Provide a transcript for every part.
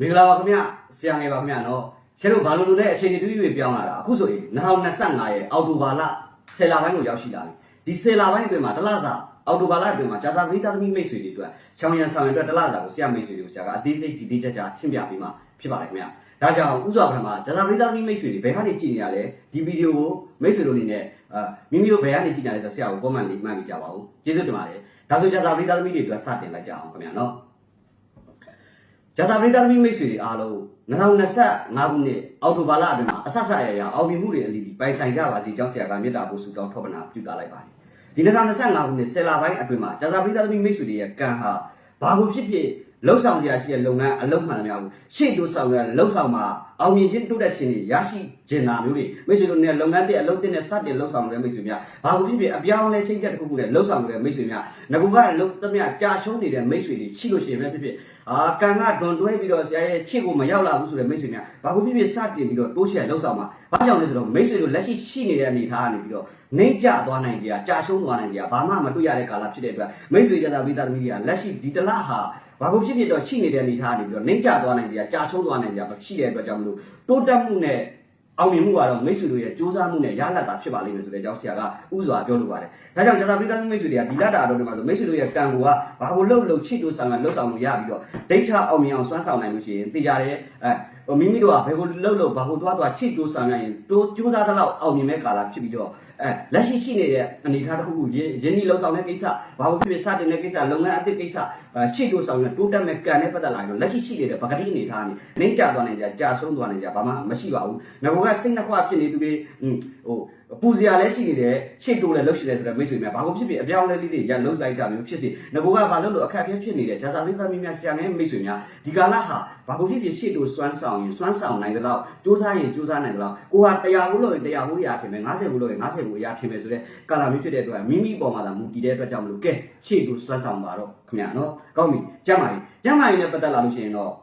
မင်္ဂလာပါခင်ဗျဆရာငယ်ပါခင်ဗျနော်ဆရာတို့ဘာလို့လို့လဲအချိန်ကြီးတွေပြောင်းလာတာအခုဆိုရင်2025ရဲ့အောက်တိုဘာလ10လပိုင်းကိုရောက်ရှိလာပြီဒီ10လပိုင်းအတွင်းမှာတစ်လစာအောက်တိုဘာလအတွင်းမှာဂျာစာပရိသတ်သမီးမိတ်ဆွေတွေအတွက်ချောင်းရံဆောင်ရံအတွက်တစ်လစာကိုဆရာမိတ်ဆွေတွေကိုဆရာကအသေးစိတ်ဒီဒီကြကြရှင်းပြပေးမှာဖြစ်ပါတယ်ခင်ဗျဒါကြောင့်ဥစွာပထမဂျာစာပရိသတ်သမီးမိတ်ဆွေတွေဘယ်ကနေကြည့်နေရလဲဒီဗီဒီယိုကိုမိတ်ဆွေတို့အနေနဲ့အာမိမိတို့ဘယ်ကနေကြည့်နေလဲဆိုတော့ဆရာကို comment လေးမှတ်မိကြပါဦးကျေးဇူးတင်ပါတယ်ဒါဆိုဂျာစာပရိသတ်သမီးတွေအတွက်စတင်လိုက်ကြအောင်ခင်ဗျနော် ဂျာသာပရိသတ်သမီးမိတ်ဆွေတွေအားလုံး2025ခုနှစ်အောက်တိုဘာလအတွင်းမှာအဆက်ဆက်ရရအောင်မြင်မှုတွေအလီလီပိုင်ဆိုင်ကြပါစေကြောင်းဆရာကမေတ္တာပို့ဆုတောင်းထောက်ပနာပြုတာလိုက်ပါတယ်ဒီ2025ခုနှစ်ဆယ်လပိုင်းအတွင်းမှာဂျာသာပရိသတ်သမီးမိတ်ဆွေတွေရဲ့ကံဟာဘာကိုဖြစ်ဖြစ် လှုပ်ဆောင်စရာရှိတဲ့လုပ်ငန်းအလုပ်မှန်တယ်များကိုရှေ့တိုးဆောင်ရလှုပ်ဆောင်မှာအောင်မြင်ခြင်းတိုးတက်ခြင်းတွေရရှိခြင်းနာမျိုးတွေမိတ်ဆွေတို့နဲ့လုပ်ငန်းတဲ့အလုပ်တင်နဲ့စတင်လှုပ်ဆောင်နေတဲ့မိတ်ဆွေများဘာကိုဖြစ်ဖြစ်အပြောင်းအလဲချိန်ချက်တစ်ခုခုနဲ့လှုပ်ဆောင်နေတဲ့မိတ်ဆွေများငကူကလှုပ်သမျှကြာရှုံးနေတဲ့မိတ်ဆွေတွေရှိလို့ရှိရင်ပဲဖြစ်ဖြစ်အာကံကဒွန်တွဲပြီးတော့ဆရာရဲ့ချစ်ကိုမရောက်လာဘူးဆိုတဲ့မိတ်ဆွေများဘာကိုဖြစ်ဖြစ်စတင်ပြီးတော့တိုးချဲ့လှုပ်ဆောင်မှာဘာကြောင့်လဲဆိုတော့မိတ်ဆွေတို့လက်ရှိရှိနေတဲ့အနေအထားကနေပြီးတော့နှိမ့်ကျသွားနိုင်ကြကြာရှုံးသွားနိုင်ကြဘာမှမတွေ့ရတဲ့ကာလဖြစ်တဲ့အတွက်မိတ်ဆွေကြတာဝိသသမီးတွေကလက်ရှိဒီတလဟာ ဘာကိုဖြစ်ဖြစ်တော့ရှိနေတဲ့အနေအထားနေပြီးတော့နှိမ့်ကျသွားနိုင်ကြကြာရှုံးသွားနိုင်ကြရှိတဲ့အတွက်ကြောင့်မလို့တိုးတက်မှုနဲ့အောင်မြင်မှုကတော့မိတ်ဆွေတို့ရဲ့စူးစမ်းမှုနဲ့ရလဒ်တာဖြစ်ပါလိမ့်မယ်ဆိုတဲ့အကြောင်းဆရာကဥစွာပြောလိုပါတယ်။ဒါကြောင့်ကျသာပိသမိတ်ဆွေတွေကဒီလတာတော်တွေမှာဆိုမိတ်ဆွေတို့ရဲ့ကံကိုကဘာကိုလှုပ်လှုပ်ချစ်တို့ဆောင်ကလှုပ်ဆောင်လို့ရပြီးတော့ဒိဋ္ဌအောင်မြင်အောင်စွမ်းဆောင်နိုင်လို့ရှိရင်သိကြတယ်အဲဟို မိမိတို့ကဘယ်ကိုလှုပ်လှုပ်ဘာကိုသွားသွားချစ်တို့ဆောင်ရရင်တိုးစူးစမ်းတဲ့လောက်အောင်မြင်မဲ့ကာလဖြစ်ပြီးတော့အဲလက်ရှိရှိနေတဲ့အနေအထားတစ်ခုခုရင်းရင်းနှီးလှုပ်ဆောင်တဲ့ကိစ္စဘာကိုဖြစ်ဖြစ်စတင်တဲ့ကိစ္စလုပ်ငန်းအသစ်ကိစ္စအဲချစ်တို့ဆောင်ရတိုးတက်မဲ့ကံနဲ့ပတ်သက်လာရင်တော့လက်ရှိရှိနေတဲ့ပကတိအနေအထားနေနှိမ့်ကျသွားနိုင်ကြကြာဆုံးသွားနိုင်ကြဘာမှမရှိပါဘူးငါကစိတ်နှခွဖြစ်နေသူတွေဟို ပူစရာလည်းရှိနေတယ်ချစ်တိုးလည်းလှုပ်ရှိတယ်ဆိုတော့မိတ်ဆွေများဘာကိုဖြစ်ဖြစ်အပြောင်းအလဲလေးတွေရလှုပ်လိုက်တာမျိုးဖြစ်စီငါကဘာလို့လို့အခက်အခဲဖြစ်နေတဲ့ဂျာစာလေးသမီးများဆရာနဲ့မိတ်ဆွေများဒီကာလဟာဘာကိုဖြစ်ဖြစ်ရှေ့တိုးစွမ်းဆောင်ရင်စွမ်းဆောင်နိုင်သလောက်စူးစမ်းရင်စူးစမ်းနိုင်သလောက်ကိုဟာတရားဘူးလို့ရင်တရားဘူးရထင်မယ်90ဘူးလို့ရင်90ဘူးရထင်မယ်ဆိုတဲ့ကာလမျိုးဖြစ်တဲ့အတွက်မိမိပေါ်မှာသာမူတည်တဲ့အတွက်ကြောင့်မလို့ကဲရှေ့တိုးစွမ်းဆောင်ပါတော့ခင်ဗျာနော်ကောင်းပြီကျမ်းမာရေးကျမ်းမာရေးနဲ့ပတ်သက်လာလို့ရှိရင်တော့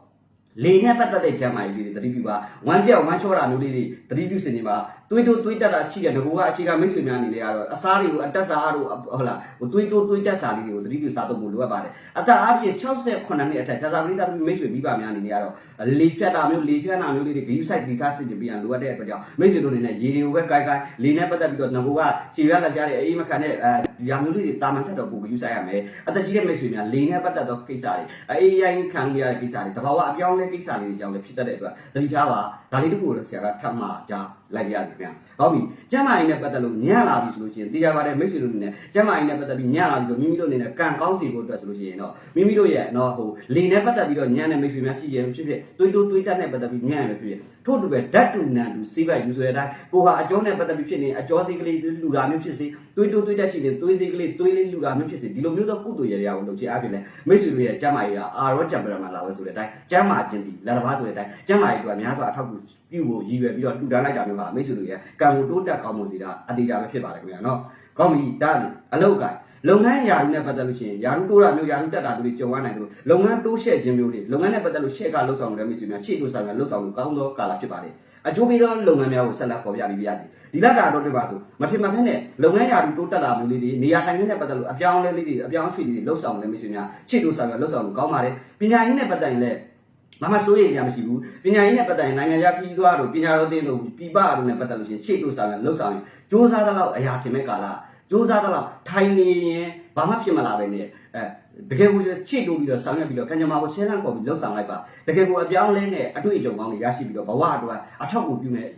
လေနဲ့ပတ်သက်တဲ့ကျမ်းမာရေးလေးတွေတတိပြုပါဝမ်းပြောက်ဝမ်းလျှောတာမျိုးလေးတွေတတိပြုစင်နေပါ သွေးတိုးသွေးတက်တာချိတဲ့ငကူကအခြေခံမိတ်ဆွေများအနေနဲ့ကတော့အစားတွေကိုအတက်စားတို့ဟုတ်လားဟိုသွေးတိုးသွေးတက်စားလေးတွေကိုတတိပြုစားတော့ဖို့လိုအပ်ပါတယ်အသက်အားဖြင့်68နှစ်အထက်ဂျာဇာပရိသတ်မိတ်ဆွေပြီးပါများအနေနဲ့ကတော့လေဖြတ်တာမျိုးလေဖြတ်တာမျိုးလေးတွေဂယူဆိုင်ဒီကားစစ်တင်ပြရန်လိုအပ်တဲ့အတွက်ကြောင့်မိတ်ဆွေတို့အနေနဲ့ရေတွေကိုပဲကိုက်ကိုက်လေနဲ့ပတ်သက်ပြီးတော့ငကူကခြေရလက်ပြတဲ့အေးမခံတဲ့အဲဒီဟာမျိုးလေးတွေတာမန်ထက်တော့ပိုဂယူဆိုင်ရမယ်အသက်ကြီးတဲ့မိတ်ဆွေများလေနဲ့ပတ်သက်သောကိစ္စတွေအေးရိုင်းခံရတဲ့ကိစ္စတွေတဘာဝအပြောင်းလဲကိစ္စလေးတွေကြောင့်လည်းဖြစ်တတ်တဲ့အတွက်တတိထားပါဒါလေးတခုကိုဆရာကထပ်မှကြား လိုက်ရပြီခင်ဗျာဟုတ်ပြီကျမ်းမာရေးနဲ့ပတ်သက်လို့ညံ့လာပြီဆိုလို့ရှိရင်တရားပါတယ်မိတ်ဆွေတို့အနေနဲ့ကျမ်းမာရေးနဲ့ပတ်သက်ပြီးညံ့လာပြီဆိုမိမိတို့အနေနဲ့ကံကောင်းစီဖို့အတွက်ဆိုလို့ရှိရင်တော့မိမိတို့ရဲ့နော်ဟိုလေနဲ့ပတ်သက်ပြီးတော့ညံ့တဲ့မိတ်ဆွေများရှိရင်ဖြစ်ဖြစ်တွေးတိုးတွေးတက်နဲ့ပတ်သက်ပြီးညံ့ရဖြစ်ဖြစ်ထို့တူပဲဓာတ်တူနံတူစီးပိုက်ယူဆိုတဲ့အတိုင်းကိုဟာအကျောနဲ့ပတ်သက်ပြီးဖြစ်နေအကျောစိတ်ကလေးလူတာမျိုးဖြစ်စေတွေးတိုးတွေးတက်ရှိနေတွေးစိတ်ကလေးတွေးလေးလူတာမျိုးဖြစ်စေဒီလိုမျိုးသောကုသိုလ်ရရာကိုလုပ်ချင်အပြင်လဲမိတ်ဆွေတို့ရဲ့ကျမ်းမာရေးကအာရောတံပရာမှာလာဝဲဆိုတဲ့အတိုင်းကျမ်းမာခြင်းဒီလက်တစ်ပါးဆိုတဲ့အတိုင်းကျမ်းမာရေးကများစွာအထောက်အကူ ပြုဖို့ရည်ရွယ်ပြီးတော့တူတန်းလိုက်တာမျိုးကမိတ်ဆွေတို့ရဲ့ကံကိုတိုးတက်ကောင်းမှုစီတာအတေးကြပဲဖြစ်ပါတယ်ခင်ဗျာနော်ကောင်းပြီဒါလေအလောက်ကလုပ်ငန်းယာရုနဲ့ပတ်သက်လို့ရှိရင်ယာရုတိုးတာမျိုးယာရုတက်တာမျိုးတွေကြုံရနိုင်တယ်လို့လုပ်ငန်းတိုးရှဲ့ခြင်းမျိုးတွေလုပ်ငန်းနဲ့ပတ်သက်လို့ရှေ့ကလှုပ်ဆောင်တဲ့မိတ်ဆွေများရှေ့တိုးဆောင်ရလှုပ်ဆောင်လို့ကောင်းသောကာလဖြစ်ပါတယ်အကျိုးပေးသောလုပ်ငန်းများကိုဆက်လက်ပေါ်ပြပြီးပြရစီဒီလက်တာတော့တွေ့ပါဆိုမထင်မှတ်ဖက်နဲ့လုပ်ငန်းယာရုတိုးတက်တာမျိုးလေးတွေနေရာထိုင်ခင်းနဲ့ပတ်သက်လို့အပြောင်းအလဲလေးတွေအပြောင်းအရွှေ့လေးတွေလှုပ်ဆောင်တဲ့မိတ်ဆွေများရှေ့တိုးဆောင်ရလှုပ်ဆောင်လို့ကောင်းပါတယ်ပညာရေးနဲ့ပတ်သက်ရင်လည်း ဘာမှစိုးရိမ်စရာမရှိဘူးပညာရေးနဲ့ပတ်သက်ရင်နိုင်ငံခြားပြည်သွားတို့ပညာတော်သင်တို့ပြည်ပတို့နဲ့ပတ်သက်လို့ရှိရင်ရှေ့တို့စာလည်းလှုပ်ဆောင်ရင်စူးစမ်းသလောက်အရာဖြစ်မဲ့ကာလစူးစမ်းသလောက်ထိုင်နေရင်ဘာမှဖြစ်မလာပဲနဲ့အဲတကယ်ကိုချစ်တိုးပြီးတော့ဆောင်ရွက်ပြီးတော့ကံကြမ္မာကိုဆင်းလန့်ပေါ်ပြီးလှုပ်ဆောင်လိုက်ပါတကယ်ကိုအပြောင်းလဲနဲ့အတွေ့အကြုံကောင်းတွေရရှိပြီးတော့ဘဝအတွက်အထောက်အကူပြုမဲ့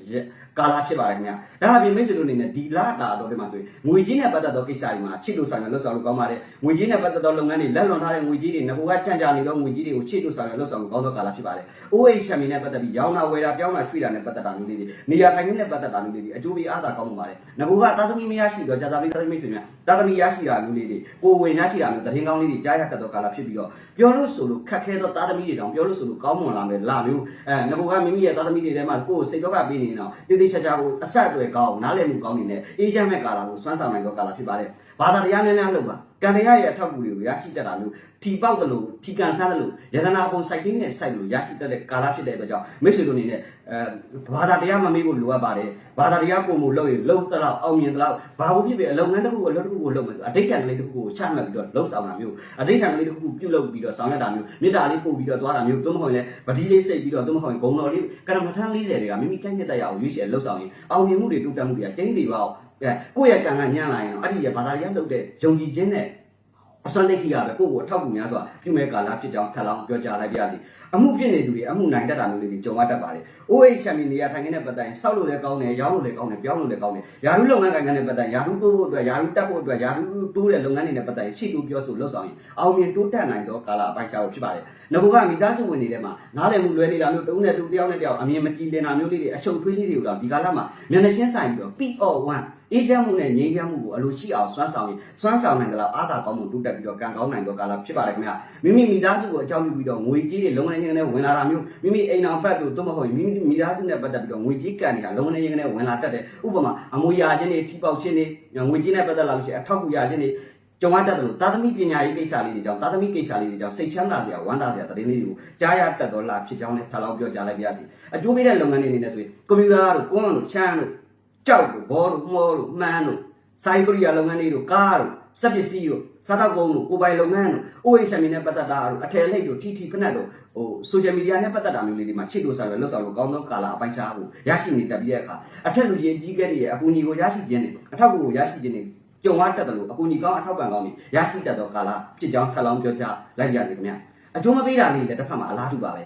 ကာလဖြစ်ပါတယ်ခင်ဗျာဒါအပြင်မိတ်ဆွေတို့အနေနဲ့ဒီလာတာတော့ဒီမှာဆိုရင်ငွေကြီးနဲ့ပတ်သက်သောကိစ္စတွေမှာချစ်တိုးဆောင်ရွက်လှုပ်ဆောင်လို့ကောင်းပါတယ်ငွေကြီးနဲ့ပတ်သက်သောလုပ်ငန်းတွေလက်လွန်ထားတဲ့ငွေကြီးတွေငကိုကကြံ့ကြာနေသောငွေကြီးတွေကိုချစ်တိုးဆောင်ရွက်လှုပ်ဆောင်လို့ကောင်းသောကာလဖြစ်ပါတယ် OH ရှမ်မီနဲ့ပတ်သက်ပြီးရောင်းတာဝယ်တာပြောင်းတာရွှေ့တာနဲ့ပတ်သက်တာမျိုးလေးတွေနေရာထိုင်ခင်းနဲ့ပတ်သက်တာမျိုးလေးတွေအကျိုးပေးအားသာကောင်းမှုပါတယ်ငကိုကသာသမီမရရှိတော့ဂျာတာလေးသာသမီဆိုရင်သာသမီရရှိတာမျိုးလေးတွေကိုဝင်ရရှိတာမျိုးတရင်ကောင်းလေးတွေကြားရတတ်သောကာလဖြစ်ပြီးတော့ပြောလို့ဆိုလို့ခက်ခဲသောသာသမီတွေတောင်ပြောလို့ဆိုလို့ကောင်းမွန်လာမယ်လာမျိုးအဲငကိုကမိမိရဲ့သာသမီတွေထဲမှာကိုယ်စိတ်တော့ကပေးနေတော့တေးသေးချာချာကိုအဆက်အသွယ်ကောင်းနားလည်မှုကောင်းနေနဲ့အေးချမ်းမဲ့ကာလကိုစွမ်းဆောင်နိုင်သောကာလဖြစ်ပါတယ်ဘာသာတရားများများလုပ်ပါ ကကံတရားရဲ့အထောက်အကူတွေကိုရရှိတတ်တာမျိုးထီပေါက်တယ်လို့ထီကန်ဆန်းတယ်လို့ယတနာပုံစိုက်တင်းနဲ့စိုက်လို့ရရှိတတ်တဲ့ကာလဖြစ်တဲ့အတွက်ကြောင့်မိတ်ဆွေတို့အနေနဲ့အဲဘာသာတရားမမေ့ဖို့လိုအပ်ပါတယ်ဘာသာတရားပုံမှုလုပ်ရင်လုံတလောက်အောင်မြင်တလောက်ဘာလို့ဖြစ်ဖြစ်အလုပ်ငန်းတစ်ခုကိုအလုပ်တစ်ခုကိုလုပ်မယ်ဆိုအဋိဌာန်ကလေးတစ်ခုကိုချမှတ်ပြီးတော့လှုပ်ဆောင်တာမျိုးအဋိဌာန်ကလေးတစ်ခုပြုလုပ်ပြီးတော့ဆောင်ရွက်တာမျိုးမေတ္တာလေးပို့ပြီးတော့သွားတာမျိုးသို့မဟုတ်ရင်လည်းဗတိလေးစိတ်ပြီးတော့သို့မဟုတ်ရင်ဂုံတော်လေးကရမထမ်း40တွေကမိမိတိုက်ညက်တဲ့ရအောင်ရွေးချယ်လှုပ်ဆောင်ရင်အောင်မြင်မှုတွေတိုးတက်မှုတွေကကျင်းတည်ပါအောင် အဲကိုယ့်ရဲ့ကံကညံ့လာရင်တော့အဲ့ဒီရဲ့ဘာသာတရားလုပ်တဲ့ယုံကြည်ခြင်းနဲ့အစွမ်းတိတ်ကြီးကပဲကိုယ့်ကိုအထောက်အကူများစွာပြုမဲ့ကာလဖြစ်ကြောင်းထပ်လောင်းပြောကြားလိုက်ပါရစေအမှုဖြစ်နေသူတွေအမှုနိုင်တတ်တာမျိုးလေးတွေကြုံရတတ်ပါတယ်။ OH ချန်ပီနေရာထိုင်ခင်းတဲ့ပတ်တိုင်းစောက်လို့လည်းကောင်းတယ်၊ရောင်းလို့လည်းကောင်းတယ်၊ပြောင်းလို့လည်းကောင်းတယ်။ယာရုလုပ်ငန်းကိုင်ငန်းတဲ့ပတ်တိုင်းယာရုတိုးဖို့အတွက်ယာရုတက်ဖို့အတွက်ယာရုတိုးတဲ့လုပ်ငန်းတွေနဲ့ပတ်တိုင်းရှိတူပြောဆိုလှုပ်ဆောင်ရင်အောင်မြင်တိုးတက်နိုင်သောကာလအပိုင်းခြားကိုဖြစ်ပါတယ်။ငဘကမိသားစုဝင်နေတဲ့မှာနားလည်မှုလွဲနေတာမျိုးတုံးနဲ့တူတယောက်နဲ့တယောက်အမြင်မကြည်လင်တာမျိုးလေးတွေအရှုပ်ထွေးလေးတွေကိုတော့ဒီကာလမှာမျက်နှာချင်းဆိုင်ပြီးတော့ P.O.1 အေးချမ်းမှုနဲ့ငြိမ်းချမ်းမှုကိုအလိုရှိအောင်စွမ်းဆောင်ရင်စွမ်းဆောင်နိုင်ကြလားအာသာကောင်းမှုတိုးတက်ပြီးတော့ကံကောင်းနိုင်သောကာလဖြစ်ပါတယ်ခင်ဗျာမိမိမိသားစုကိုအကြောင်းပြုပြီးတော့ငွေကြေးတွေလုံနေခြင်းနဲ့ဝင်လာတာမျိုးမိမိအိမ်အောင်ဘက်တို့သို့မဟုတ်မိမိမိသားစုနဲ့ပတ်သက်ပြီးတော့ငွေကြေးကံနေတာလုံနေခြင်းနဲ့ဝင်လာတတ်တယ်ဥပမာအမွေရာခြင်းတွေထိပေါက်ခြင်းတွေငွေကြေးနဲ့ပတ်သက်လာလို့ရှိရင်အထောက်အကူရခြင်းတွေကြုံရတတ်တယ်လို့သာသမီပညာရေးကိစ္စလေးတွေကြောင့်သာသမီကိစ္စလေးတွေကြောင့်စိတ်ချမ်းသာစရာဝမ်းသာစရာသတင်းလေးတွေကိုကြားရတတ်တော်လာဖြစ်ကြောင်းနဲ့ထပ်လောင်းပြောကြားလိုက်ပါရစေအကျိုးပေးတဲ့လုပ်ငန်းတွေအနေနဲ့ဆိုရင်ကွန်ပျူတာတို့ကွန်တို့ချမ်းတို့ ကြောက်တို့ဘောတို့မောတို့မှန်းတို့စိုင်းကရိယာလုပ်ငန်းတွေတို့ကားတို့စက်ပစ္စည်းတို့စားတောက်ကုန်တို့ကိုပိုင်လုပ်ငန်းတို့ OH ချန်ပီနဲ့ပတ်သက်တာတို့အထယ်လိတ်တို့ TT ဖက်နက်တို့ဟို social media နဲ့ပတ်သက်တာမျိုးလေးတွေမှာရှေ့တို့ဆိုင်ရလွတ်ဆောင်လို့ကောင်းသောကာလအပိုင်းခြားဖို့ရရှိနေတတ်ပြီးတဲ့အခါအထက်လူကြီးကြီးကဲတွေရဲ့အကူအညီကိုရရှိခြင်းနဲ့အထောက်အကူကိုရရှိခြင်းနဲ့ကြုံရတတ်တယ်လို့အကူအညီကောင်းအထောက်ပံ့ကောင်းတွေရရှိတတ်သောကာလဖြစ်ကြောင်းထပ်လောင်းပြောကြားလိုက်ရစေခင်ဗျာအကျိုးမပေးတာလေးလည်းတစ်ဖက်မှာအလားတူပါပဲ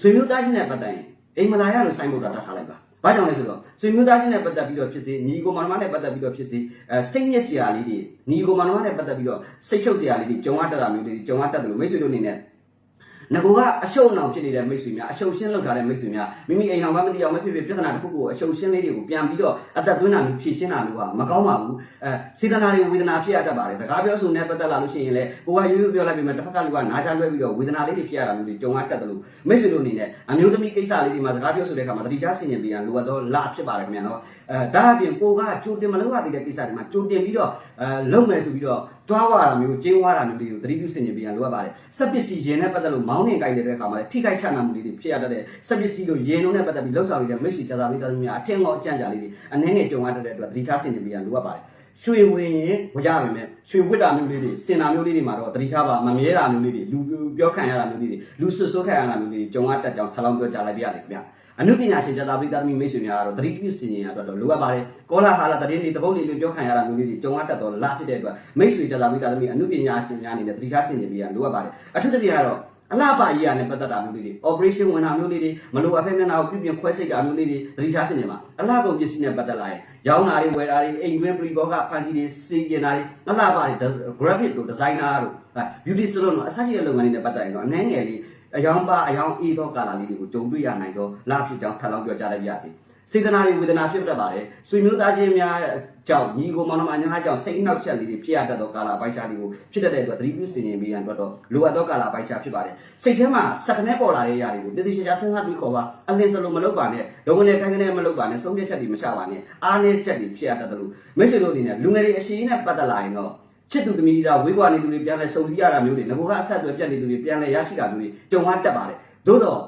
ဆွေမျိုးသားချင်းနဲ့ပတ်သက်ရင်အိမ်မလာရလို့စိုင်းဖို့တာတတ်ထားလိုက်ပါ ဘာကြောင့်လဲဆိုတော့ဆွေမျိုးသားချင်းနဲ့ပတ်သက်ပြီးတော့ဖြစ်စေညီကိုမနမနဲ့ပတ်သက်ပြီးတော့ဖြစ်စေအဲစိတ်ညစ်စရာလေးတွေညီကိုမနမနဲ့ပတ်သက်ပြီးတော့စိတ်ချုပ်စရာလေးတွေကြုံရတတ်တာမျိုးတွေကြုံရတတ်တယ်လို့မိတ်ဆွေတို့အနေနဲ့ ငကိုကအရှုံအောင်ဖြစ်နေတဲ့မိတ်ဆွေများအရှုံရှင်းလောက်ထားတဲ့မိတ်ဆွေများမိမိအိမ်အောင်မမသိအောင်မဖြစ်ဖြစ်ပြဿနာတစ်ခုကိုအရှုံရှင်းလေးတွေကိုပြန်ပြီးတော့အသက်သွင်းတာမျိုးဖြည့်ရှင်းတာမျိုးကမကောင်းပါဘူးအဲစေတနာတွေဝေဒနာဖြစ်ရတတ်ပါတယ်စကားပြောဆိုနေပတ်သက်လာလို့ရှိရင်လည်းကိုကရိုးရိုးပြောလိုက်ပြီးမှတစ်ဖက်ကလူကနားချလွဲပြီးတော့ဝေဒနာလေးတွေဖြစ်ရတာမျိုးတွေကြုံရတတ်တယ်လို့မိတ်ဆွေတို့အနေနဲ့အမျိုးသမီးကိစ္စလေးတွေမှာစကားပြောဆိုတဲ့အခါမှာတတိယဆင်ញင်ပေးရန်လိုအပ်တော့လာဖြစ်ပါတယ်ခင်ဗျာနော်အဲဒါအပြင်ကိုကကြိုတင်မလုပ်ရသေးတဲ့ကိစ္စတွေမှာကြိုတင်ပြီးတော့အဲလုပ်မယ်ဆိုပြီးတော့ ကြွားဝါတာမျိုးကျင်းဝါတာမျိုးတွေကိုသတိပြုဆင်ခြင်ပေးရန်လိုအပ်ပါတယ်စက်ပစ္စည်းရင်နဲ့ပတ်သက်လို့မောင်းနှင်ကြိုက်တဲ့အခါမှာလည်းထိခိုက်ချနာမှုလေးတွေဖြစ်ရတတ်တဲ့စက်ပစ္စည်းတို့ရင်တို့နဲ့ပတ်သက်ပြီးလှုပ်ဆောင်နေတဲ့မိတ်ဆွေကြတာမိသားစုများအထင်ကောအကြံကြလေးတွေအနည်းငယ်ကြုံရတတ်တဲ့အတွက်သတိထားဆင်ခြင်ပေးရန်လိုအပ်ပါတယ်ရွှေဝင်ရင်ဝရမယ်မဲ့ရွှေဝစ်တာမျိုးလေးတွေစင်တာမျိုးလေးတွေမှာတော့တတိထားပါမမြဲတာမျိုးလေးတွေလူပြောခံရတာမျိုးလေးတွေလူဆွဆွခံရတာမျိုးလေးတွေကြုံရတတ်ကြောင်းထပ်လောင်းပြောကြလိုက်ပြရတယ်ခင်ဗျာ အနုပညာရှင်ကြတာပိသားသမီးမိတ်ဆွေများကတော့တတိပြုစင်ရင်ရတော့လိုအပ်ပါတယ်ကောလာဟာလာတတိနေတပုတ်လေးလိုပြောခံရတာမျိုးလေးတွေကြုံရတတ်တော့လာဖြစ်တဲ့အတွက်မိတ်ဆွေကြတာပိသားသမီးအနုပညာရှင်များအနေနဲ့တတိထားစင်ရင်ပြရလိုအပ်ပါတယ်အထူးသဖြင့်ကတော့အလားပါရေးရနဲ့ပတ်သက်တာမျိုးလေးတွေ operation ဝင်တာမျိုးလေးတွေမလိုအပ်ဖက်မျက်နှာကိုပြုပြင်ခွဲစိတ်တာမျိုးလေးတွေသတိထားစင်နေမှာအလားကုန်ပစ္စည်းနဲ့ပတ်သက်လာရင်ရောင်းတာတွေဝယ်တာတွေအိမ်တွင်းပရိဘောကဖန်စီတွေစီကျင်တာတွေအလားပါတွေ graphic တို့ designer တို့ beauty salon တို့အစရှိတဲ့လုပ်ငန်းတွေနဲ့ပတ်သက်ရင်တော့အနည်းငယ်လေး အယောင်ပါအယောင်အေးသောကာလာလေးတွေကိုကြုံတွေ့ရနိုင်တော့လာဖြစ်ကြောင်းထပ်လောင်းပြောကြားလိုက်ရသည်စေတနာတွေဝေဒနာဖြစ်တတ်ပါတယ်ဆွေမျိုးသားချင်းများကြောင့်ညီကိုမောင်နှမညာကြောင့်စိတ်နှောက်ချက်လေးတွေဖြစ်ရတတ်သောကာလာပိုက်ချာတွေကိုဖြစ်တတ်တဲ့အတွက်သတိပြုစင်နေပြီးရန်အတွက်တော့လိုအပ်သောကာလာပိုက်ချာဖြစ်ပါတယ်စိတ်ထဲမှာစက်ကနေပေါ်လာတဲ့အရာတွေကိုတည်တည်ချာချာစဉ်းစားပြီးခေါ်ပါအလင်းစလုံးမလုပ်ပါနဲ့ဒုံငနဲ့ခိုင်ကနေမလုပ်ပါနဲ့ဆုံးဖြတ်ချက်တွေမချပါနဲ့အားနည်းချက်တွေဖြစ်ရတတ်တယ်လို့မိတ်ဆွေတို့အနေနဲ့လူငယ်တွေအရှိန်နဲ့ပတ်သက်လာရင်တော့ ချစ်သူသမီးသားဝေးကွာနေသူတွေပြန်လဲစုံစည်းရတာမျိုးတွေငဘကအဆက်အသွယ်ပြတ်နေသူတွေပြန်လဲရရှိတာမျိုးတွေကြုံရတတ်ပါတယ်သို့တော့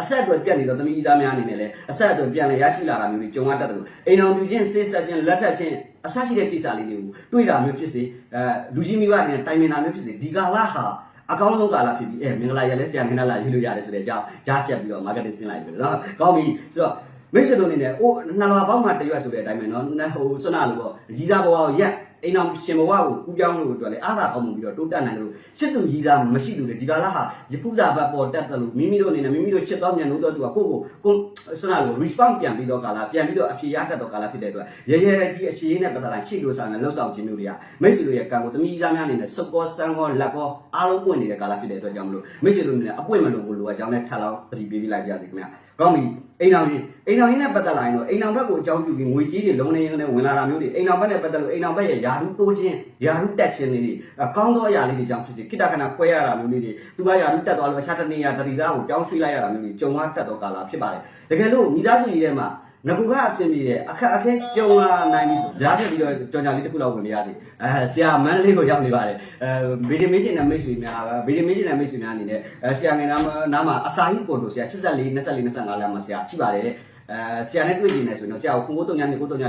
အဆက်အသွယ်ပြတ်နေတော့သမီးသားများအနေနဲ့လည်းအဆက်အသွယ်ပြန်လဲရရှိလာတာမျိုးတွေကြုံရတတ်တယ်လို့အိမ်တော်ပြချင်းဆေးဆက်ချင်းလက်ထပ်ချင်းအစရှိတဲ့ကိစ္စလေးတွေကိုတွေးတာမျိုးဖြစ်စေအဲလူကြီးမိဘအနေနဲ့တိုင်ပင်တာမျိုးဖြစ်စေဒီကာလဟာအကောင်းဆုံးကာလဖြစ်ပြီးအဲမင်္ဂလာရလဲဆရာမင်္ဂလာရွေးလို့ရတယ်ဆိုတဲ့အကြောင်းကြားပြတ်ပြီးတော့ marketing ဆင်းလိုက်ပြီနော်ကောင်းပြီဆိုတော့မိတ်ဆွေတို့အနေနဲ့အိုးနှလွာပေါင်းမှတရွက်ဆိုတဲ့အတိုင်းပဲနော်ဟိုဆွနာလို့ပေါ့ကြီးစားဘဝကိုရက် အိမ်အောင်ရှင်ဘဝကိုကူးပြောင်းလို့အတွက်လေအားသာကောင်းမှုပြီးတော့တိုးတက်နိုင်တယ်လို့ရှစ်သူကြီးစားမရှိသူလေဒီကာလဟာရဖူးစာဘတ်ပေါ်တက်တယ်လို့မိမိတို့အနေနဲ့မိမိတို့ရှစ်သောမြန်လို့တော့သူကကိုယ့်ကိုကိုဆွနာလို့ response ပြန်ပြီးတော့ကာလပြန်ပြီးတော့အဖြေရတတ်တော့ကာလဖြစ်တဲ့အတွက်ရရကြီးအရှိရေးနဲ့ပတ်သက်လာရှေ့လိုဆောင်နဲ့လှုပ်ဆောင်ခြင်းမျိုးတွေကမိတ်ဆွေတို့ရဲ့ကံကိုတမိကြီးစားများအနေနဲ့စုပ်ကောစမ်းကောလက်ကောအားလုံးပွင့်နေတဲ့ကာလဖြစ်တဲ့အတွက်ကြောင့်မလို့မိတ်ဆွေတို့အနေနဲ့အပွင့်မလို့ဘူးလို့အကြောင်းနဲ့ထပ်လောင်းသတိပေးပြလိုက်ကြရစီခင်ဗျာကောင်းပြီ အိမ်အောင်ကြီးအိမ်အောင်ကြီးနဲ့ပတ်သက်လာရင်တော့အိမ်အောင်ဘက်ကိုအကြောင်းပြုပြီးငွေကြီးတွေလုံးနေနေဝင်လာတာမျိုးတွေအိမ်အောင်ဘက်နဲ့ပတ်သက်လို့အိမ်အောင်ဘက်ရဲ့ယာဓုတိုးခြင်းယာဓုတက်ခြင်းလေးတွေကောင်းသောအရာလေးတွေကြောင့်ဖြစ်စီခိတခဏခွဲရတာမျိုးလေးတွေသူကယာဓုတက်သွားလို့အခြားတနေရာတတိသားကိုပြောင်းရွှေ့လိုက်ရတာမျိုးတွေကြုံရတတ်သောကာလဖြစ်ပါတယ်တကယ်လို့မိသားစုကြီးထဲမှာ ငကူကအဆင်ပြေတယ်အခက်အခဲကြုံလာနိုင်ပြီကြားပြပြီးတော့ကြော်ညာလေးတစ်ခုလောက်ဝင်ပြရစီအဲဆရာမန်းလေးကိုရောက်နေပါတယ်အဲဗီဒီမေးချင်တဲ့မိတ်ဆွေများဗီဒီမေးချင်တဲ့မိတ်ဆွေများအနေနဲ့အဲဆရာငယ်နာမနာမအစာဟိပေါ်တို့ဆရာ84 24 25လမ်းမှာဆရာရှိပါတယ်အဲဆရာနဲ့တွေ့ကြည့်နေဆိုရင်တော့ဆရာကိုကိုတုံညာနေကိုတုံညာ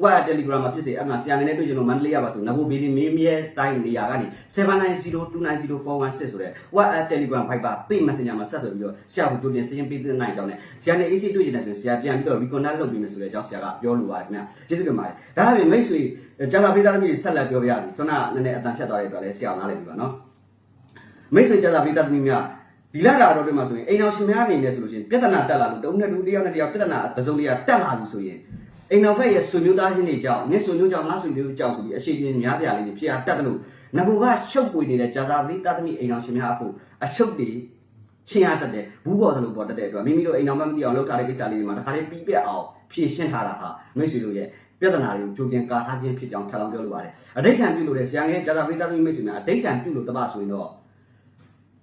လေးတစ်ချောက်ဝက် Telegram မှာဖြစ်စေအဲ့မှာဆရာငယ်နဲ့တွေ့ကြလို့မန္တလေးရပါဆိုငကူဗီဒီမေးမြဲတိုင်းနေရာကနေ7902904116ဆိုတဲ့ WhatsApp Telegram Viber Pay Messenger မှာဆက်သွယ်ပြီးတော့ဆရာကိုကြိုတင်စရင်ပေးတဲ့နိုင်ကြောင်းနဲ့ဆရာနဲ့ AC တွေ့ကြတယ်ဆိုရင်ဆရာပြန်ပြီးတော့ reconnect လုပ်ပြီးမယ်ဆိုတဲ့အကြောင်းဆရာကပြောလိုပါတယ်ခင်ဗျာကျေးဇူးတင်ပါတယ်ဒါအပြင်မိတ်ဆွေကြာလာပေးသားသမီးဆက်လက်ပြောပြရစီဆွမ်းနာနည်းနည်းအတန်ဖြတ်သွားတဲ့အတွက်လည်းဆရာနားလည်ပြီပါနော်မိတ်ဆွေကြာလာပေးသားသမီးများဒီလာတာတော့ဒီမှာဆိုရင်အိမ်အောင်ရှင်များအနေနဲ့ဆိုလို့ရှိရင်ပြဿနာတက်လာလို့တအုပ်နဲ့တူတယောက်နဲ့တယောက်ပြဿနာတစ်စုံတစ်ရာတက်လာပြီဆိုရင် အိမ်တော်ဘက်ရဲ့ဆွေမျိုးသားချင်းတွေကြောင့်မြစ်ဆွေမျိုးကြောင့်ငါဆွေမျိုးကြောင့်ဆိုပြီးအရှိချင်းများစရာလေးတွေဖြစ်အားတက်တယ်လို့ငကူကရှုပ်ပွေနေတဲ့ကြာစာပရိသတ်သမီးအိမ်အောင်ရှင်များအဖို့အရှုပ်တွေချင်းအားတက်တယ်ဘူးပေါ်တယ်လို့ပေါ်တက်တဲ့အတွက်မိမိတို့အိမ်တော်မမသိအောင်လုပ်ထားတဲ့ကိစ္စလေးတွေမှာတစ်ခါလေးပြီးပြတ်အောင်ဖြည့်ရှင်းထားတာဟာမိတ်ဆွေတို့ရဲ့ပြဿနာတွေကိုကြိုတင်ကာထားခြင်းဖြစ်ကြောင်းထပ်လောင်းပြောလိုပါတယ်အဋိဋ္ဌံပြုလို့တဲ့ဆရာငယ်ကြာစာပရိသတ်သမီးမိတ်ဆွေများအဋိဋ္ဌံပြုလို့တပတ်ဆိုရင်တော့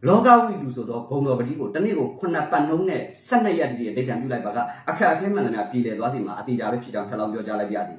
လောကဝိတုဆိုတော့ဂုံတော်ပတိကိုတစ်နေ့ကိုခုနှစ်ပတ်နှုံးနဲ့12ရက်တည်းအဓိဋ္ဌံပြုလိုက်ပါကအခက်အခဲမှန်သမျှပြည်လေသွားစီမှာအတိအကျပဲဖြစ်ကြောင်းထပ်လောင်းပြောကြားလိုက်ပါရစေ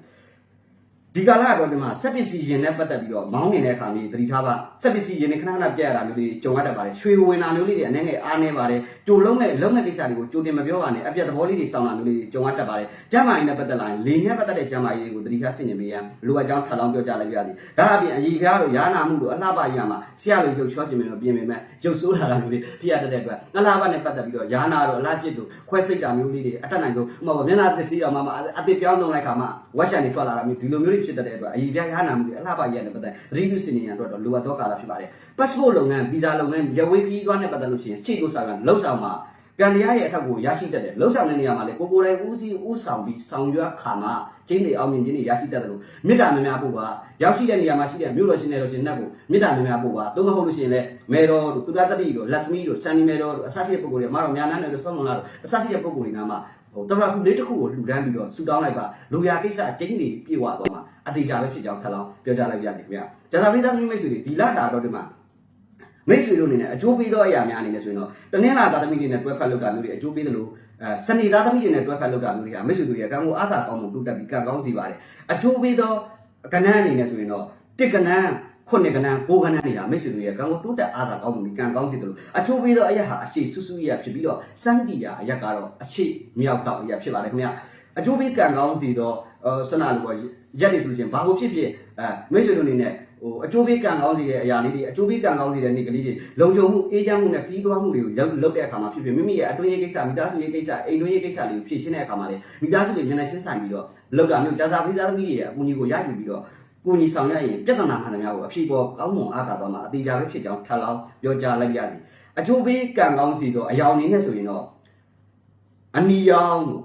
ဒီကာလတော့ဒီမှာစက်ပစ္စည်းရင်နဲ့ပတ်သက်ပြီးတော့မောင်းနေတဲ့အခါမျိုးသတိထားပါစက်ပစ္စည်းရင်နဲ့ခဏခဏပြက်ရတာမျိုးလေးကြုံရတတ်ပါတယ်ရွှေဝင်တာမျိုးလေးတွေအနေနဲ့အားနေပါတယ်ကြိုလုံးနဲ့လုံးတဲ့ကိစ္စတွေကိုကြိုတင်မပြောပါနဲ့အပြတ်သဘောလေးတွေစောင်းတာမျိုးလေးတွေကြုံရတတ်ပါတယ်ကျမ်းမာရေးနဲ့ပတ်သက်လာရင်လေနဲ့ပတ်သက်တဲ့ကျမ်းမာရေးတွေကိုသတိထားဆင်ခြင်ပေးရန်လိုအပ်ကြောင်းထပ်လောင်းပြောကြားလိုက်ပါရစေဒါအပြင်အည်ပြားတို့ယာနာမှုတို့အလှပရမှာဆရာလိုရုပ်ချောခြင်းမျိုးပြင်ပေမဲ့ရုပ်ဆိုးလာတာမျိုးလေးဖြစ်ရတဲ့အတွက်အလှပနဲ့ပတ်သက်ပြီးတော့ယာနာတို့အလှကျစ်တို့ခွဲစိတ်တာမျိုးလေးတွေအတက်နိုင်ဆုံးဥပမာမျက်နှာသစ်စီအောင်မှအတစ်ပြောင်းလုံးလိုက်ခါမှဝက်ရှန်တွေထွက်လာတာမျိုးဒီလိုမျိုးတွေဖြစ်တတ်တဲ့အတွက်အည်ပြားယာနာမှုတွေအလှပရတဲ့ပတ်သက်သတိပြုဆင်ခြင်ရန်အတွက်တော့လိုအပ်သောကာလဖြစ်ပါတယ် passport လုပ်ငန်း visa လုပ်ငန်းရဝေးခီးသွားနဲ့ပတ်သက်လို့ရှိရင်ရှေ့ကိုဆောင်ကလှုပ်ဆောင်မှာကံတရားရဲ့အထက်ကိုရရှိတတ်တယ်လှုပ်ဆောင်တဲ့နေရာမှာလေကိုကိုယ်တိုင်ဦးစီးဦးဆောင်ပြီးဆောင်ရွက်ခါမှာကျင်းတွေအောင်မြင်ခြင်းတွေရရှိတတ်တယ်လို့မေတ္တာများများပို့ပါရောက်ရှိတဲ့နေရာမှာရှိတဲ့မြို့တော်ရှင်တွေတော်ရှင်နဲ့ကိုမေတ္တာများများပို့ပါသို့မဟုတ်လို့ရှိရင်လည်းမေတော်တို့သူရတတိတို့လက်စမီတို့စန်နီမေတော်တို့အစရှိတဲ့ပုဂ္ဂိုလ်တွေအမတော်များနန်းတွေတို့ဆောင်းမလာတို့အစရှိတဲ့ပုဂ္ဂိုလ်တွေနာမှာ ဟိုတရခုလေးတစ်ခုကိုလှူဒန်းပြီးတော့ဆူတောင်းလိုက်ပါလူရကိစ္စအကျင်းတွေပြေဝသွားမှာအသေးချာပဲဖြစ်ကြောင်းထပ်လောင်းပြောကြလိုက်ပါရစေခင်ဗျာဇာတာပိသမိတ်ဆွေတွေဒီလတာတော့ဒီမှာမိတ်ဆွေတို့အနေနဲ့အကျိုးပေးသောအရာများအနေနဲ့ဆိုရင်တော့တနင်္လာသားသမီးတွေနဲ့တွဲဖက်လုပ်တာမျိုးတွေအကျိုးပေးတယ်လို့အဲစနေသားသမီးတွေနဲ့တွဲဖက်လုပ်တာမျိုးတွေကမိတ်ဆွေတို့ရဲ့ကံကိုအားသာကောင်းမှုတိုးတက်ပြီးကံကောင်းစီပါတယ်အကျိုးပေးသောကဏ္ဍအနေနဲ့ဆိုရင်တော့တစ်ကဏ္ဍ ခုနှစ်ကဏ္ဍကိုးကဏ္ဍနေတာမိတ်ဆွေတို့ရဲ့ကံကိုတိုးတက်အားသာကောင်းမှုပြီးကံကောင်းစီတယ်လို့အကျိုးပေးသောအရာဟာအရှိဆူဆူရဖြစ်ပြီးတော့စမ်းတီရာအရာကတော့အရှိမြောက်တော့အရာဖြစ်ပါတယ်ခင်ဗျာအကျိုးပေးကံကောင်းစီတော့အဲစနာလိုပေါ့ရက်နေဆိုရင်ဘာလို့ဖြစ်ဖြစ်အဲမိတ်ဆွေတို့အနေနဲ့ဟိုအကျိုးပေးကံကောင်းစီတဲ့အရာလေးတွေအကျိုးပေးကံကောင်းစီတဲ့နေ့ကလေးတွေလုံခြုံမှုအေးချမ်းမှုနဲ့ပြီးသွားမှုတွေကိုလုပ်လုပ်တဲ့အခါမှာဖြစ်ဖြစ်မိမိရဲ့အတွင်းရေးကိစ္စမိသားစုရေးကိစ္စအိမ်တွင်းရေးကိစ္စလေးကိုဖြည့်ရှင်းတဲ့အခါမှာလေမိသားစုတွေမျက်နှာရှင်းဆိုင်ပြီးတော့လောက်တာမျိုးကြာစာပိသားသမီးတွေရဲ့အကူအညီကိုရယူပြီးတော့ ကိုညီဆောင်ရရင်ပြဿနာမှန်တယ်များကိုအဖြေပေါ်ကောင်းမွန်အားသာသွားမှာအသေးချာပဲဖြစ်ကြောင်းထပ်လောင်းပြောကြားလိုက်ရစီအကျိုးပေးကံကောင်းစီတော့အယောင်အနေနဲ့ဆိုရင်တော့အနီရောင်တို့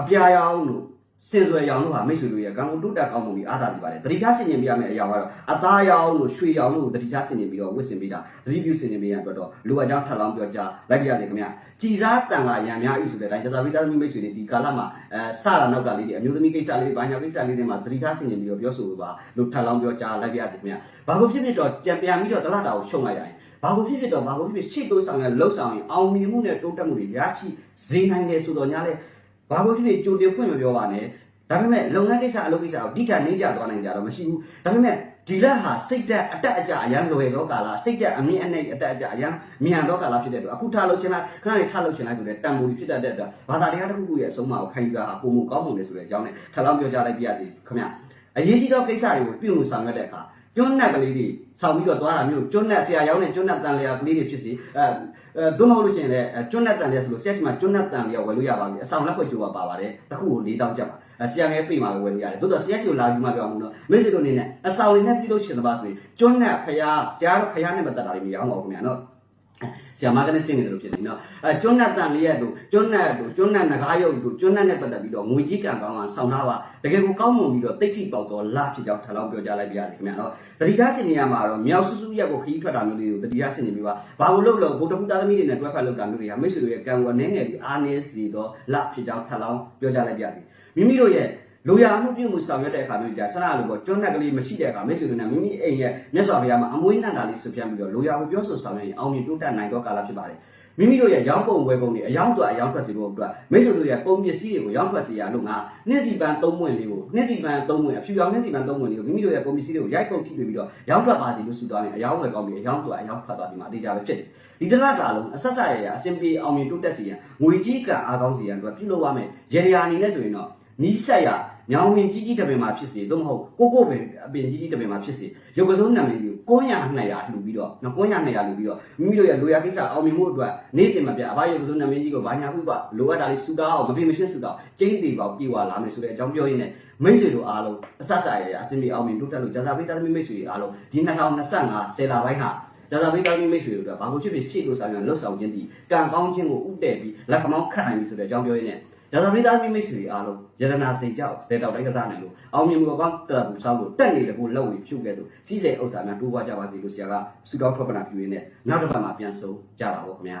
အပြာရောင်တို့ စင်စွယ်ရောင်တို့ဟာမိတ်ဆွေတို့ရဲ့ကံကုန်တုတ်တက်ကောင်းမှုတွေအားသာစီပါတယ်တတိထားဆင်ခြင်ပြရမယ့်အရာကတော့အသားရောင်လို့ရွှေရောင်လို့တတိထားဆင်ခြင်ပြီးတော့ဝတ်ဆင်ပေးတာသတိပြုဆင်ခြင်ပေးရအတွက်တော့လိုအပ်ကြောင်းထပ်လောင်းပြောကြလိုက်ကြရစေခင်ဗျာကြည်စားတန်ခါရံများဤဆိုတဲ့အတိုင်းသာဝိတသမီးမိတ်ဆွေတွေဒီကာလမှာအဲစတာနောက်ကလေးတွေအမျိုးသမီးကိစ္စလေးဘာညာကိစ္စလေးတွေမှာတတိထားဆင်ခြင်ပြီးတော့ပြောဆိုလိုပါလို့ထပ်လောင်းပြောကြလိုက်ကြရစေခင်ဗျာဘာလို့ဖြစ်ဖြစ်တော့ကြံပြန်ပြီးတော့တလတာကိုရှုံလိုက်ရရင်ဘာကိုဖြစ်ဖြစ်တော့ဘာကိုဖြစ်ဖြစ်ရှေ့တိုးဆောင်ရလှုပ်ဆောင်ရင်အောင်မြင်မှုနဲ့တိုးတက်မှုတွေရရှိစေနိုင်တယ်ဆိုတော့ညာလေ ဘာလို့ဖြစ်ဖြစ်ကြိုတင်ဖွင့်မပြောပါနဲ့ဒါပေမဲ့လုပ်ငန်းကိစ္စအလုပ်ကိစ္စကိုဒီကနေကြသွားနိုင်ကြတော့မရှိဘူးဒါပေမဲ့ဒီလက်ဟာစိတ်တက်အတက်အကျအရန်လွယ်တော့ကာလစိတ်တက်အမြင့်အနှိမ့်အတက်အကျအရန်မြန်တော့ကာလဖြစ်တဲ့အတွက်အခုထားလို့ချင်းလိုက်ခဏလေးထားလို့ချင်းလိုက်ဆိုတဲ့တန်ဖိုးဖြစ်တတ်တဲ့အတွက်ဘာသာတရားတစ်ခုခုရဲ့အဆုံးအမကိုခိုင်းပြတာပုံမကောင်းမှုလေဆိုတဲ့အကြောင်းနဲ့ထပ်လောင်းပြောကြားလိုက်ပြရစီခင်ဗျအရေးကြီးသောကိစ္စတွေကိုပြုမှုဆောင်ရွက်တဲ့အခါ ကျွန်းနက်ကလေးတွေဆောင်ပြီးတော့သွားတာမျိုးကျွန်းနက်ဆရာရောင်းတဲ့ကျွန်းနက်တန်လျာကလေးတွေဖြစ်စီအဲအဲဒုမဟုတ်လို့ရှိရင်လည်းကျွန်းနက်တန်လျာဆိုလို့ဆက်ရှိမှာကျွန်းနက်တန်လျာဝယ်လို့ရပါပြီအဆောင်လက်ဖွက်ကြိုးပါပါပါတယ်တစ်ခုကို၄တောင်းကြပါအဲဆရာငယ်ပြေးမှာပဲဝယ်လို့ရတယ်သို့တော့ဆရာကြီးကိုလာယူမှပြောအောင်လို့မိတ်ဆွေတို့အနေနဲ့အဆောင်လေးနဲ့ပြုလုပ်ရှင်တပါဆိုရင်ကျွန်းနက်ဖရားဆရာတို့ဖရားနဲ့မတက်တာတွေမရအောင်ပါဘူးခင်ဗျာနော် ဆရာမကနေစင်းနေတယ်လို့ဖြစ်နေနော်အဲကျွန်းနတ်တန်လေးရတို့ကျွန်းနတ်တို့ကျွန်းနတ်ငကားရုပ်တို့ကျွန်းနတ်နဲ့ပတ်သက်ပြီးတော့ငွေကြီးကံကောင်းကဆောင်းသားပါတကယ်ကိုကောင်းမွန်ပြီးတော့တိတ်ထိပေါက်တော့လဖြစ်ကြောင်းထပ်လောင်းပြောကြားလိုက်ပြရတယ်ခင်ဗျာနော်တတိယစင်နေရမှာတော့မြောက်စုစုရက်ကိုခီးထွက်တာမျိုးလေးကိုတတိယစင်နေပြီးပါဘာလို့လို့လို့ဘုဒ္ဓဘုသားသမီးတွေနဲ့တွဲဖက်လောက်တာမျိုးတွေကမိတ်ဆွေတို့ရဲ့ကံကိုနည်းငယ်ပြီးအားနည်းစီတော့လဖြစ်ကြောင်းထပ်လောင်းပြောကြားလိုက်ပြရစီမိမိတို့ရဲ့ လိုရာမှုပြုမှုဆောင်ရွက်တဲ့အခါမျိုးကြာဆန္ဒလိုပေါ့ကျွန်းနက်ကလေးမရှိတဲ့အခါမိတ်ဆွေတို့နဲ့မိမိအိမ်ရဲ့မြတ်စွာဘုရားမှာအမွေးနန္တာလေးဆွပြန်ပြီးတော့လိုရာကိုပြောဆိုဆောင်ရွက်ရင်အောင်မြင်တိုးတက်နိုင်သောကာလဖြစ်ပါတယ်မိမိတို့ရဲ့ရောင်းကုန်ဝယ်ကုန်တွေအယောင်းတော့အယောင်းထွက်စီဖို့အတွက်မိတ်ဆွေတို့ရဲ့ကုန်ပစ္စည်းတွေကိုရောင်းထွက်စီရလို့ငါနှစ်စီပန်းသုံးမွင့်လေးကိုနှစ်စီပန်းသုံးမွင့်အဖြူရောင်နှစ်စီပန်းသုံးမွင့်လေးကိုမိမိတို့ရဲ့ကုန်ပစ္စည်းတွေကိုရိုက်ကုန်ထိပြီးတော့ရောင်းထွက်ပါစီလို့ဆူတောင်းရင်အယောင်းဝယ်ကောင်းပြီးအယောင်းတော့အယောင်းထွက်သွားစီမှာအသေးချာပဲဖြစ်တယ်ဒီတစ်လတာလုံးအဆက်ဆက်ရရအစင်ပြေအောင်မြင်တိုးတက်စီရန်ငွေကြီးကံအားကောင်းစီရန်အတွက်ပြုလုပ်ရမယ်ရေရာအနေနဲ့ဆိုရင်တော့ နီးဆက်ရညောင်ဝင်ကြီးကြီးတပင်မှာဖြစ်စေသို့မဟုတ်ကိုကိုပင်အပင်ကြီးကြီးတပင်မှာဖြစ်စေရုပ်ကစုံနာမည်ကြီးကို900 200လှူပြီးတော့နော်900 200လှူပြီးတော့မိမိတို့ရဲ့လိုရာကိစ္စအောင်မြင်မှုအတွက်နေ့စဉ်မပြတ်အဘရုပ်ကစုံနာမည်ကြီးကိုဘာညာဥပလိုအပ်တာလေးစူတောင်းအောင်မပြင်းမရှင်းစူတောင်းကျင်းသေးပါပြေဝလာမယ်ဆိုတဲ့အကြောင်းပြောရင်းနဲ့မိတ်ဆွေတို့အားလုံးအဆက်ဆက်ရရအစင်ပြေအောင်မြင်တိုးတက်လို့ဂျာစာပေးသားသမီးမိတ်ဆွေတွေအားလုံးဒီ2025ဆယ်လပိုင်းဟာဂျာစာပေးသားသမီးမိတ်ဆွေတို့ကဘာလို့ဖြစ်ဖြစ်ရှေ့လို့ဆောင်ရလှုပ်ဆောင်ခြင်းဒီကံကောင်းခြင်းကိုဥတည်ပြီးလက်ခမောင်းခတ်နိုင်ပြီဆိုတဲ့အကြောင်းပြောရင်းနဲ့ ဒါသာမိသားစုမိတ်ဆွေအားလုံးယရနာစိတ်ကြောက်ဇေတောက်တိုင်းကစားနိုင်လို့အောင်မြင်မှုကောင်းတက်ဘူးစောင်းလို့တက်နေတယ်ကိုလောက်ဝေဖြုတ်ခဲ့သူစီးစိမ်ဥစ္စာများတိုးပွားကြပါစေလို့ဆရာကဆုတောင်းထောက်ပံ့ပြုရင်းနဲ့နောက်တစ်ပတ်မှာပြန်ဆုံကြပါဦးခင်ဗျာ